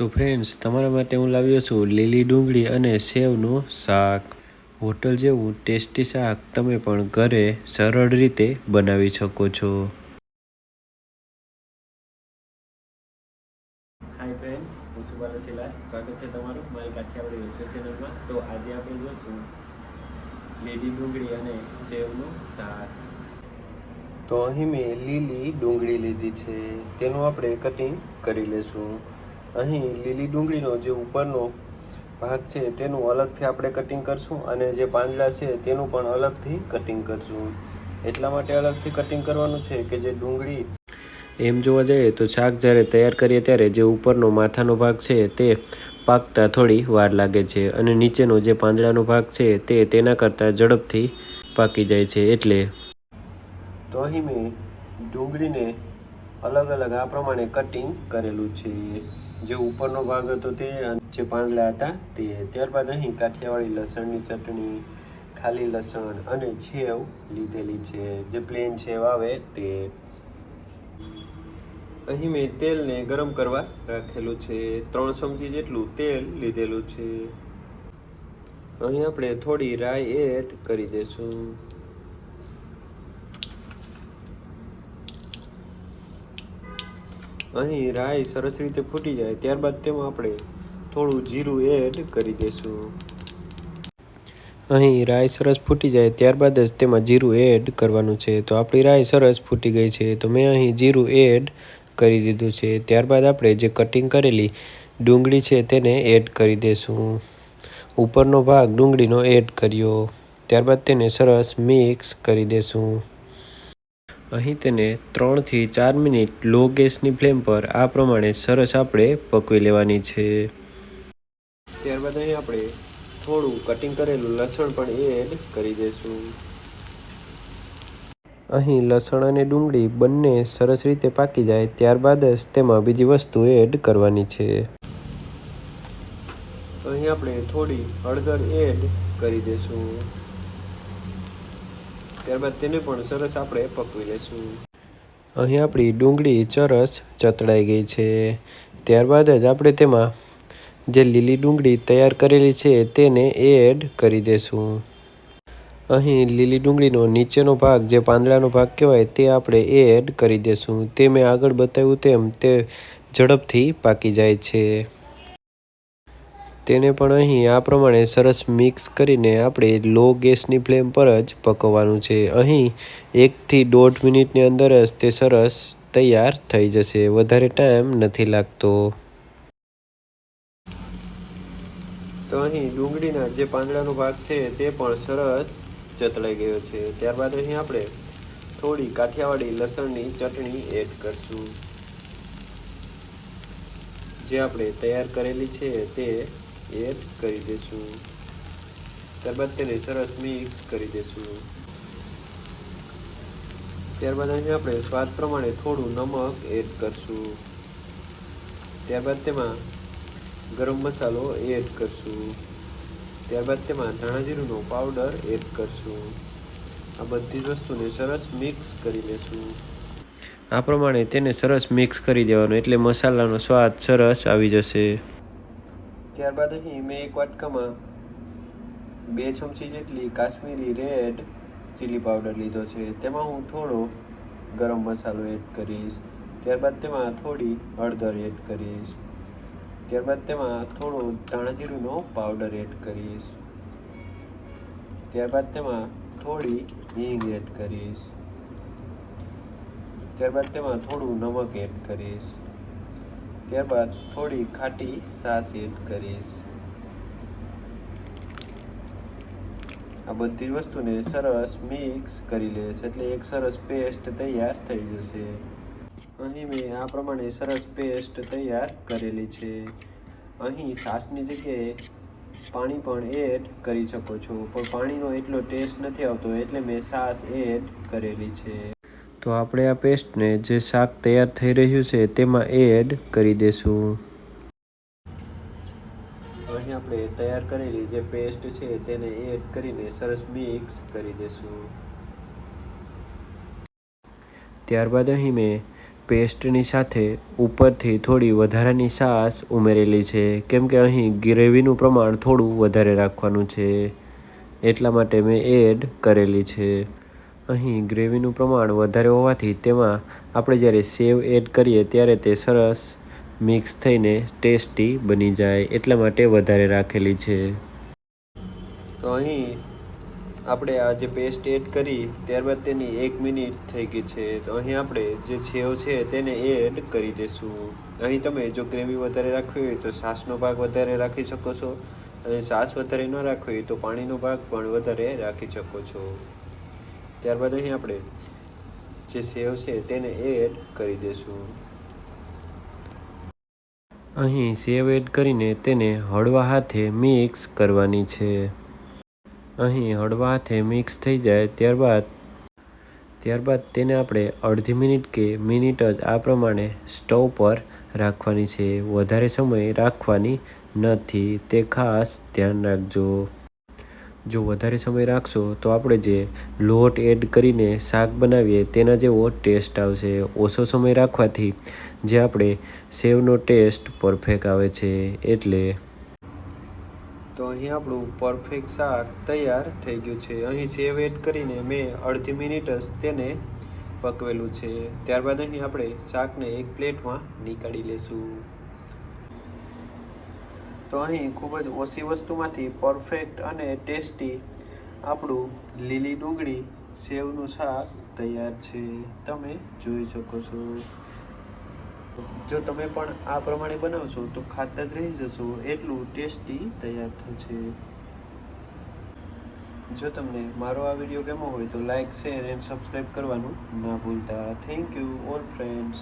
તો ફ્રેન્ડ્સ તમારા માટે હું લાવ્યો છું લીલી ડુંગળી અને સેવનું શાક. હોટલ જેવું ટેસ્ટી શાક તમે પણ ઘરે સરળ રીતે બનાવી શકો છો. હાય ફ્રેન્ડ્સ હું સુબાલ સિલા સ્વાગત છે તમારું મારી કાઠિયાવાડી રસોઈ ચેનલમાં તો આજે આપણે જોશું લીલી ડુંગળી અને સેવનું શાક. તો અહીં મેં લીલી ડુંગળી લીધી છે. તેનું આપણે કટિંગ કરી લેશું. અહીં લીલી ડુંગળીનો જે ઉપરનો ભાગ છે તેનું અલગથી આપણે કટિંગ કરશું અને જે પાંદડા છે તેનું પણ અલગથી કટિંગ કરશું. એટલા માટે અલગથી કટિંગ કરવાનું છે કે જે ડુંગળી એમ જોવા જઈએ તો શાક જ્યારે તૈયાર કરીએ ત્યારે જે ઉપરનો માથાનો ભાગ છે તે પાકતા થોડી વાર લાગે છે અને નીચેનો જે પાંદડાનો ભાગ છે તે તેના કરતાં ઝડપથી પાકી જાય છે એટલે તો અહીં મેં ડુંગળીને અલગ અલગ આ પ્રમાણે કટિંગ કરેલું છે. જે ઉપરનો ભાગ હતો તે જે પાંદડા હતા તે ત્યારબાદ અહીં કાઠિયાવાડી લસણની ચટણી, ખાલી લસણ અને છેવ લીધેલી છે. જે પ્લેન છેવ આવે તે અહીં મેં તેલને ગરમ કરવા રાખેલું છે. ત્રણ ચમચી જેટલું તેલ લીધેલું છે. અહીં આપણે થોડી રાઈ એડ કરી દઈશું. અહીં રાઈ સરસ રીતે ફૂટી જાય, ત્યારબાદ તેમાં આપણે થોડું જીરું એડ કરી દઈશું. અહીં રાઈ સરસ ફૂટી જાય, ત્યારબાદ જ તેમાં જીરું એડ કરવાનું છે. તો આપણી રાઈ સરસ ફૂટી ગઈ છે, તો મેં અહીં જીરું એડ કરી દીધું છે. ત્યારબાદ આપણે જે કટિંગ કરેલી ડુંગળી છે તેને એડ કરી દઈશું. ઉપરનો ભાગ ડુંગળીનો એડ કર્યો. ત્યારબાદ તેને સરસ મિક્સ કરી દઈશું. અહીં તેને ત્રણથી ચાર મિનિટ લો ગેસની ફ્લેમ પર આ પ્રમાણે સરસ આપણે પકવી લેવાની છે. ત્યારબાદ અહીં આપણે થોડું કટિંગ કરેલું લસણ પણ એડ કરી દઈશું. અહીં લસણ અને ડુંગળી બંને સરસ રીતે પાકી જાય ત્યારબાદ જ તેમાં બીજી વસ્તુ એડ કરવાની છે. અહીં આપણે થોડી હળદર એડ કરી દઈશું. ત્યારબાદ તેને પણ સરસ આપણે પકવી લઈશું. અહીં આપણી ડુંગળી ચરસ ચતડાઈ ગઈ છે. ત્યારબાદ જ આપણે તેમાં જે લીલી ડુંગળી તૈયાર કરેલી છે તેને એડ કરી દઈશું અહીં લીલી ડુંગળીનો નીચેનો ભાગ જે પાંદડાનો ભાગ કહેવાય તે આપણે એડ કરી દઈશું તે મેં આગળ બતાવ્યું તેમ તે ઝડપથી પાકી જાય છે. તેને પણ અહીં આ પ્રમાણે સરસ મિક્સ કરીને આપણે લો ગેસની ફ્લેમ પર જ પકવવાનું છે. અહીં એકથી દોઢ મિનિટની અંદર જ તે સરસ તૈયાર થઈ જશે. વધારે ટાઈમ નથી લાગતો. તો અહીં ડુંગળીના જે પાંદડાનો ભાગ છે તે પણ સરસ ચતળાઈ ગયો છે. ત્યારબાદ અહીં આપણે થોડી કાઠિયાવાડી લસણની ચટણી એડ કરશું. જે આપણે તૈયાર કરેલી છે તે એડ કરી દઈશું ત્યારબાદ તેને સરસ મિક્સ કરી દઈશું ત્યારબાદ અહીં આપણે સ્વાદ પ્રમાણે થોડું નમક એડ કરશું. ત્યારબાદ તેમાં ગરમ મસાલો એડ કરશું. ત્યારબાદ તેમાં ધાણા જીરુંનો પાવડર એડ કરશું. આ બધી જ વસ્તુને સરસ મિક્સ કરી લેશું. આ પ્રમાણે તેને સરસ મિક્સ કરી દેવાનું, એટલે મસાલાનો સ્વાદ સરસ આવી જશે. ત્યારબાદ અહીં મેં એક વાટકામાં બે ચમચી જેટલી કાશ્મીરી રેડ ચીલી પાવડર લીધો છે. તેમાં હું થોડો ગરમ મસાલો એડ કરીશ. ત્યારબાદ તેમાં થોડી હળદર એડ કરીશ. ત્યારબાદ તેમાં થોડો ધાણાજીરુંનો પાવડર એડ કરીશ. ત્યારબાદ તેમાં થોડી હિંગ એડ કરીશ. ત્યારબાદ તેમાં થોડું નમક એડ કરીશ. ત્યારબાદ થોડી ખાટી છાશ એડ કરીશ. આ બધી વસ્તુને સરસ મિક્સ કરી લઈશ એટલે એક સરસ પેસ્ટ તૈયાર થઈ જશે. અહીં મેં આ પ્રમાણે સરસ પેસ્ટ તૈયાર કરેલી છે. અહીં છાશની જગ્યાએ પાણી પણ એડ કરી શકો છો, પણ પાણીનો એટલો ટેસ્ટ નથી આવતો એટલે મેં છાશ એડ કરેલી છે. તો આપણે આ પેસ્ટને જે શાક તૈયાર થઈ રહ્યું છે તેમાં એડ કરી દઈશું અહીં આપણે તૈયાર કરેલી જે પેસ્ટ છે તેને એડ કરીને સરસ મિક્સ કરી દઈશું ત્યારબાદ અહીં મેં પેસ્ટની સાથે ઉપરથી થોડી વધારાની સાસ ઉમેરેલી છે. કેમ કે અહીં ગ્રેવીનું પ્રમાણ થોડું વધારે રાખવાનું છે. એટલા માટે મેં એડ કરેલી છે. અહીં ગ્રેવીનું પ્રમાણ વધારે હોવાથી તેમાં આપણે જ્યારે સેવ એડ કરીએ ત્યારે તે સરસ મિક્સ થઈને ટેસ્ટી બની જાય એટલા માટે વધારે રાખેલી છે. તો અહીં આપણે આ જે પેસ્ટ એડ કરી ત્યારબાદ તેની એક મિનિટ થઈ ગઈ છે. તો અહીં આપણે જે સેવ છે તેને એડ કરી દઈશું અહીં તમે જો ગ્રેવી વધારે રાખવી હોય તો સાસનો ભાગ વધારે રાખી શકો છો. અને સાસ વધારે ન રાખવી તો પાણીનો ભાગ પણ વધારે રાખી શકો છો. ત્યારબાદ અહીં આપણે જે સેવ છે તેને એડ કરી દઈશું. અહીં સેવ એડ કરીને તેને હળવા હાથે મિક્સ કરવાની છે. અહીં હળવા હાથે મિક્સ થઈ જાય ત્યારબાદ ત્યારબાદ તેને આપણે અડધી મિનિટ કે મિનિટ જ આ પ્રમાણે સ્ટવ પર રાખવાની છે. વધારે સમય રાખવાની નથી. તે ખાસ ધ્યાન રાખજો. જો વધારે સમય રાખશો તો આપણે જે લોટ એડ કરીને શાક બનાવીએ તેના જેવો ટેસ્ટ આવશે, ઓછો સમય રાખવાથી જે આપણે સેવનો ટેસ્ટ પરફેક્ટ આવે છે એટલે તો અહીં આપણું પરફેક્ટ શાક તૈયાર થઈ ગયું છે. અહીં સેવ એડ કરીને મેં અડધી મિનિટ જ તેને પકવેલું છે. ત્યારબાદ અહીં આપણે શાકને એક પ્લેટમાં નીકાળી લેશું. તો અહીં ખૂબ જ ઓછી વસ્તુમાંથી પરફેક્ટ અને ટેસ્ટી આપણું લીલી ડુંગળી સેવનું શાક તૈયાર છે. તમે જોઈ શકો છો. જો તમે પણ આ પ્રમાણે બનાવશો તો ખાતા જ રહી જશો. એટલું ટેસ્ટી તૈયાર થશે. જો તમને મારો આ વીડિયો ગમ્યો હોય તો લાઇક શેર એન્ડ સબસ્ક્રાઈબ કરવાનું ના ભૂલતા. Thank you all friends